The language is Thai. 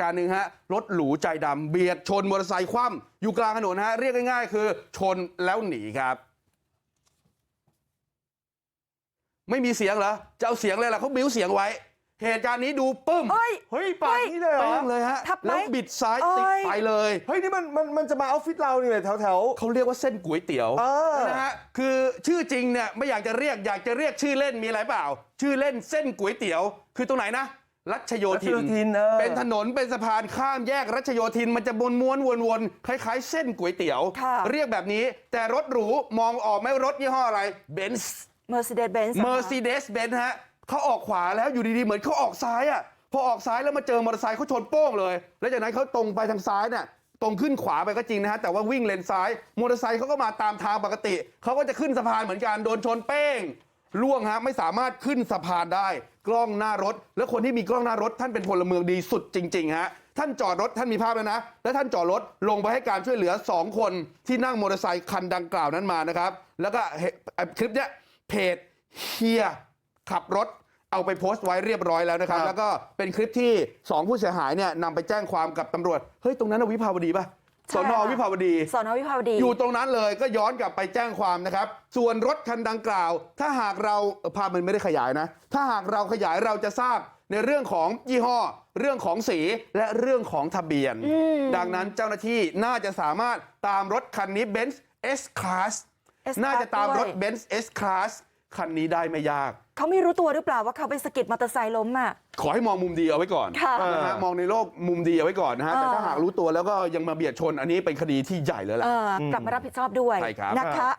การณ์หนึ่งฮะรถหรูใจดำเบียดชนมอเตอร์ไซค์คว่ำอยู่กลางถนนฮะเรียกง่ายๆคือชนแล้วหนีครับ ไม่มีเสียงเหรอจะเอาเสียงเลยล่ะเขาบิ้วเสียงไว้ เหตุการณ์นี้ดูปึ้มเฮ้ยเฮ้ยปากนี้เลยเหรอแป้งเลยฮะทับไหมแล้วบิดซ้ายเอ้ยติดไปเลยเฮ้ยนี่มันมันมันจะมาออฟฟิศเราเนี่ยแถวแถวเขาเรียกว่าเส้นก๋วยเตี๋ยวเออนะฮะคือชื่อจริงเนี่ยไม่อยากจะเรียกอยากจะเรียกชื่อเล่นมีอะไรเปล่า ชื่อเล่นเส้นก๋วยเตี๋ยว คือตรงไหนนะ รัชโยรัชธิโยนธินเออ เป็นถนนเป็นสะพานข้ามแยกรัชโยธินมันจะบนม้วนวนวนๆคล้ายๆ เส้นก๋วยเตี๋ยว ค่ะ เรียกแบบนี้ แต่รถหรูมองออกไหมว่ารถยี่ห้ออะไรเบนซ์ Mercedes Benz เมอร์ซีเดสเบนซ์ฮะเขาออกขวาแล้วอยู่ดีๆ เหมือนเขาออกซ้ายอะพอออกซ้ายแล้วมาเจอมอเตอร์ไซค์เขาชนโป้งเลย แล้วจากนั้นเขาตรงไปทางซ้ายเนี่ยตรงขึ้นขวาไปก็จริงนะฮะแต่ว่าวิ่งเลนซ้ายมอเตอร์ไซค์เขาก็มาตามทางปกติเขาก็จะขึ้นสะพานเหมือนกันโดนชนเป้ง ล่วงฮะไม่สามารถขึ้นสะพานได้กล้องหน้ารถ แล้วคนที่มีกล้องหน้ารถท่านเป็นพลเมืองดีสุดจริงๆฮะท่านจอดรถท่านมีภาพแล้วนะ แล้วท่านจอดรถลงไปให้การช่วยเหลือสองคนที่นั่งมอเตอร์ไซค์คันดังกล่าวนั้นมานะครับ แล้วก็เห็นคลิปเนี้ยเพจเฮียขับรถเอาไปโพสต์ไว้เรียบร้อยแล้วนะครับครับแล้วก็เป็นคลิปที่ 2 ผู้เสียหายเนี่ยนำไปแจ้งความกับตำรวจ เฮ้ย ตรงนั้นนะวิภาวดีป่ะใช่ สอนอค่ะวิภาวดีสอนอวิภาวดี อยู่ตรงนั้นเลยก็ย้อนกลับไปแจ้งความนะครับ ส่วนรถคันดังกล่าว ถ้าหากเราเอ่อภาพมันไม่ได้ขยายนะ ถ้าหากเราขยายเราจะทราบในเรื่องของยี่ห้อ เรื่องของสีและเรื่องของทะเบียน ดังนั้นเจ้าหน้าที่น่าจะสามารถตามรถคันนี้ Benz S Class S น่าจะตามรถด้วย Benz S Class คันนี้ได้ไม่ยาก เขาไม่รู้ตัวหรือเปล่าว่าเขาไปสะกิดมอเตอร์ไซค์ล้มอะ ขอให้มองมุมดีเอาไว้ก่อนค่ะนะฮะมองในโลกมุมดีเอาไว้ก่อนนะฮะแต่ถ้าเออหากรู้ตัวแล้วก็ยังมาเบียดชนอันนี้เป็นคดีที่ใหญ่เลยแหเอละอกลับมารับผิดชอบด้วยใช่ครับ นะคะ